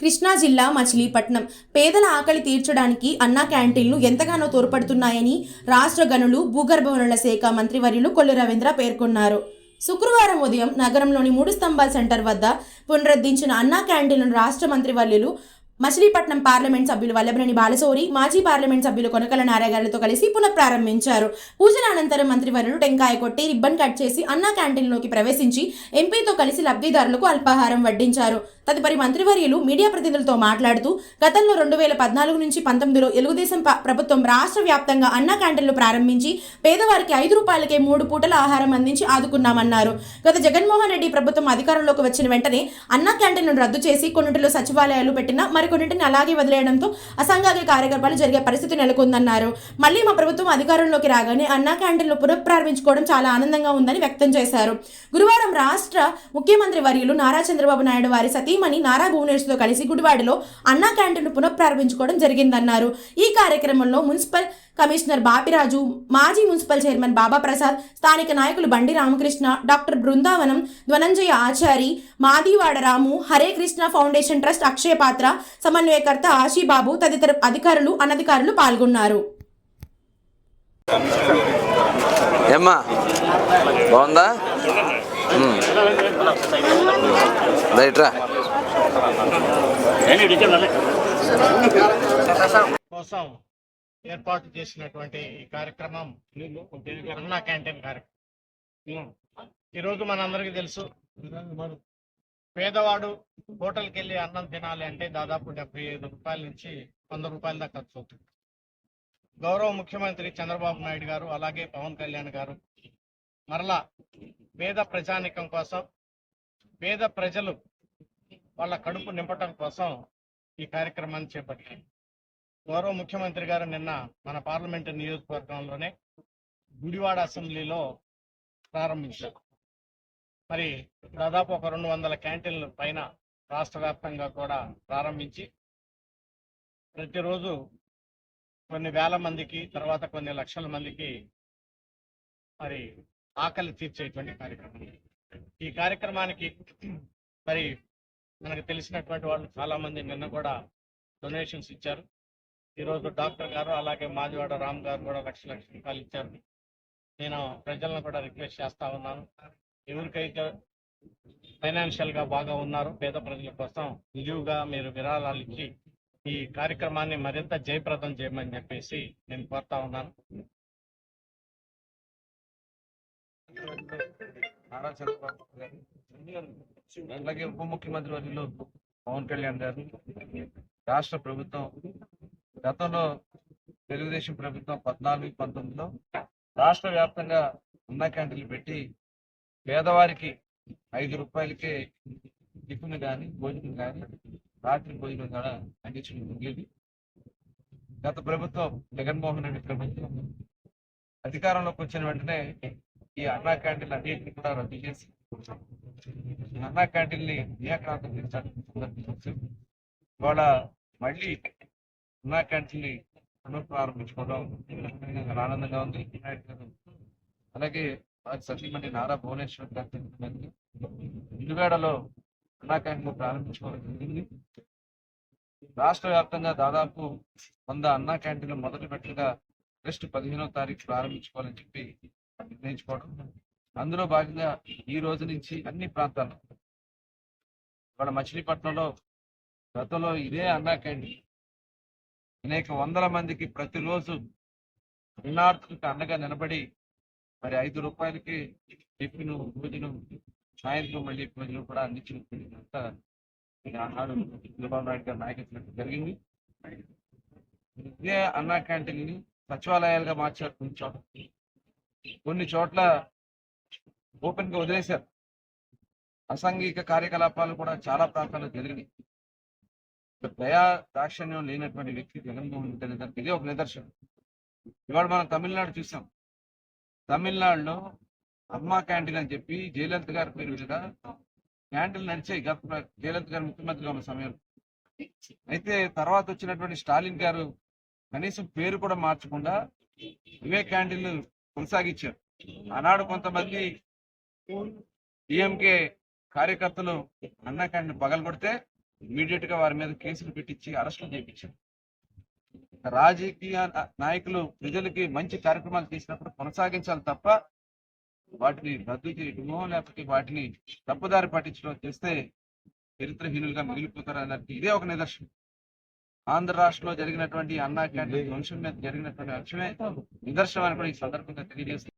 కృష్ణా జిల్లా మచిలీపట్నం. పేదల ఆకలి తీర్చడానికి అన్నా క్యాంటీన్లు ఎంతగానో తోడ్పడుతున్నాయని రాష్ట్ర గనులు భూగర్భ వనరుల శాఖ మంత్రివర్యులు కొల్లు రవీంద్ర పేర్కొన్నారు. శుక్రవారం ఉదయం నగరంలోని మూడు స్తంభాల సెంటర్ వద్ద పునరుద్ధరించిన అన్నా క్యాంటీన్లను రాష్ట్ర మంత్రివర్యులు మచిలీపట్నం పార్లమెంట్ సభ్యులు వల్లభనేని బాలశౌరి మాజీ పార్లమెంట్ సభ్యులు కొనకల నారాయణతో కలిసి పునఃప్రారంభించారు. పూజల అనంతరం మంత్రివర్యులు టెంకాయ కొట్టి రిబ్బన్ కట్ చేసి అన్నా క్యాంటీన్లోకి ప్రవేశించి ఎంపీతో కలిసి లబ్ధిదారులకు అల్పాహారం వడ్డించారు. తదుపరి మంత్రివర్యులు మీడియా ప్రతినిధులతో మాట్లాడుతూ గతంలో రెండు వేల పద్నాలుగు నుంచి పంతొమ్మిదిలో తెలుగుదేశం ప్రభుత్వం రాష్ట్ర వ్యాప్తంగా అన్నా క్యాంటీన్లు ప్రారంభించి పేదవారికి ఐదు రూపాయలకే మూడు పూటల ఆహారం అందించి ఆదుకున్నామన్నారు. గత జగన్మోహన్ రెడ్డి ప్రభుత్వం అధికారంలోకి వచ్చిన వెంటనే అన్నా క్యాంటీన్లను రద్దు చేసి కొన్నింటిలో సచివాలయాలు పెట్టిన మరికొన్నింటిని అలాగే వదిలేయడంతో అసంఘాయ కార్యకలాపాలు జరిగే పరిస్థితి నెలకొందన్నారు. మళ్ళీ మా ప్రభుత్వం అధికారంలోకి రాగానే అన్నా క్యాంటీన్లు పునఃప్రారంభించుకోవడం చాలా ఆనందంగా ఉందని వ్యక్తం చేశారు. గురువారం రాష్ట్ర ముఖ్యమంత్రి వర్యులు నారా చంద్రబాబు నాయుడు వారి సతీమణి నారా భువనేశ్వర్తో కలిసి గుడివాడలో అన్నా క్యాంటీన్ను పునఃప్రారంభించుకోవడం జరిగిందన్నారు. ఈ కార్యక్రమంలో మున్సిపల్ కమిషనర్ బాపిరాజు మాజీ మున్సిపల్ చైర్మన్ బాబా ప్రసాద్ స్థానిక నాయకులు Bandi Ramakrishna doctor Brindavanam Dhananjaya Achari Madiwada Ramu Hare Krishna foundation trust Akshaya Patra సమన్వయకర్త ఆశీబాబు తదితర అధికారులు అనధికారులు పాల్గొన్నారు. బాగుందా? రైట్రా. కోసం ఏర్పాటు చేసినటువంటి ఈ కార్యక్రమం అన్నా క్యాంటీన్ కార్యక్రమం. ఈరోజు మనందరికీ తెలుసు పేదవాడు హోటల్కి వెళ్ళి అన్నం తినాలి అంటే దాదాపు డెబ్బై ఐదు రూపాయల నుంచి వంద రూపాయల దాకా ఖర్చు అవుతుంది. గౌరవ ముఖ్యమంత్రి చంద్రబాబు నాయుడు గారు అలాగే పవన్ కళ్యాణ్ గారు మరలా పేద ప్రజానికం కోసం పేద ప్రజలు వాళ్ళ కడుపు నింపటం కోసం ఈ కార్యక్రమాన్ని చేపట్టాం గౌరవ ముఖ్యమంత్రి గారు నిన్న మన పార్లమెంటు నియోజకవర్గంలోనే గుడివాడ అసెంబ్లీలో ప్రారంభించారు. మరి దాదాపు ఒక రెండు వందల క్యాంటీన్ల పైన రాష్ట్ర వ్యాప్తంగా కూడా ప్రారంభించి ప్రతిరోజు కొన్ని వేల మందికి తర్వాత కొన్ని లక్షల మందికి మరి ఆకలి తీర్చేటువంటి కార్యక్రమం. ఈ కార్యక్రమానికి మరి మనకు తెలిసినటువంటి వాళ్ళు చాలామంది నిన్న కూడా డొనేషన్స్ ఇచ్చారు. ఈరోజు డాక్టర్ గారు అలాగే మాదివాడ రామ్ గారు కూడా లక్ష లక్ష రూపాయలు ఇచ్చారు. నేను ప్రజలను కూడా రిక్వెస్ట్ చేస్తా ఉన్నాను. ఎవరికైతే ఫైనాన్షియల్గా బాగా ఉన్నారు పేద ప్రజల కోసం నిలువుగా మీరు విరాళాలు ఇచ్చి ఈ కార్యక్రమాన్ని మరింత జయప్రదం చేయమని చెప్పేసి నేను కోరుతా ఉన్నాను. నారా చంద్రబాబు గారు అలాగే ఉప ముఖ్యమంత్రి వర్యులు పవన్ కళ్యాణ్ గారు రాష్ట్ర ప్రభుత్వం గతంలో తెలుగుదేశం ప్రభుత్వం పద్నాలుగు పంతొమ్మిదిలో రాష్ట్ర వ్యాప్తంగా అన్న క్యాంటీన్లు పెట్టి పేదవారికి ఐదు రూపాయలకే టిఫిన్ కానీ భోజనం కానీ రాత్రి భోజనం కూడా అందించడం జరిగేది. గత ప్రభుత్వం జగన్మోహన్ రెడ్డి ప్రభుత్వం అధికారంలోకి వచ్చిన వెంటనే ఈ అన్నా క్యాంటీన్లు అన్నింటినీ కూడా రద్దు చేసి ఈ అన్నా క్యాంటీన్ని నియాక్రాంతం చేశారు ఇవాళ మళ్ళీ అన్నా క్యాంటీన్ని పునఃప్రారంభించుకోవడం ఆనందంగా ఉంది. అలాగే సతీమణి నారా భువనేశ్వర్ గారి ఇల్లువేడలో అన్నా క్యాంటీన్ ప్రారంభించుకోవడం జరిగింది. రాష్ట్ర వ్యాప్తంగా దాదాపు వంద అన్నా క్యాంటీన్లు మొదటి పెట్టగా ఆగస్టు పదిహేనో తారీఖు ప్రారంభించుకోవాలని చెప్పి నిర్ణయించుకోవడం. అందులో భాగంగా ఈ రోజు నుంచి అన్ని ప్రాంతాల్లో ఇక్కడ మచిలీపట్నంలో గతంలో ఇదే అన్నా క్యాంటీన్ అనేక వందల మందికి ప్రతిరోజు అన్నార్థులకు అండగా నిలబడి మరి ఐదు రూపాయలకి టిఫిన్ భోజనం సాయంత్రం మళ్ళీ భోజనం కూడా అందించినంత ఆనాడు చంద్రబాబు నాయుడు గారి నాయకత్వం జరిగింది. ఇదే అన్నా క్యాంటీన్ని సచివాలయాలుగా మార్చారు కొంచెం. కొన్ని చోట్ల ఓపెన్గా వదిలేశారు. అసాంఘిక కార్యకలాపాలు కూడా చాలా ప్రాంతాల్లో జరిగినాయి. దయా దాక్షణ్యం లేనటువంటి వ్యక్తి జగన్మోహన్ రెడ్డి అనే దానికి ఇదే ఒక నిదర్శనం. ఇవాళ మనం తమిళనాడు చూసాం. తమిళనాడులో అమ్మా క్యాంటీన్ అని చెప్పి జయలలిత గారి పేరు మీద క్యాంటీన్ నడిచాయి. గత జయలలిత గారు ముఖ్యమంత్రిగా ఉన్న సమయంలో. అయితే తర్వాత వచ్చినటువంటి స్టాలిన్ గారు కనీసం పేరు కూడా మార్చకుండా ఇవే క్యాంటీన్లు కొనసాగించారు. ఆనాడు కొంతమంది డిఎంకే కార్యకర్తలు అన్న క్యాంటీన్ పగలగొడితే ఇమీడియట్గా వారి మీద కేసులు పెట్టించి అరెస్టులు చేయించారు. రాజకీయ నాయకులు ప్రజలకి మంచి కార్యక్రమాలు చేసినప్పుడు కొనసాగించాలి తప్ప వాటిని రద్దు చేయటమో లేకపోతే వాటిని తప్పుదారి పట్టించడం చేస్తే చరిత్రహీనులుగా మిగిలిపోతారు అన్నట్టు ఇదే ఒక నిదర్శనం. ఆంధ్ర రాష్ట్రంలో జరిగినటువంటి అన్నా క్యాంటీన్ అంశం మీద జరిగినటువంటి అంశమే నిదర్శనం అని కూడా ఈ సందర్భంగా తెలియజేస్తుంది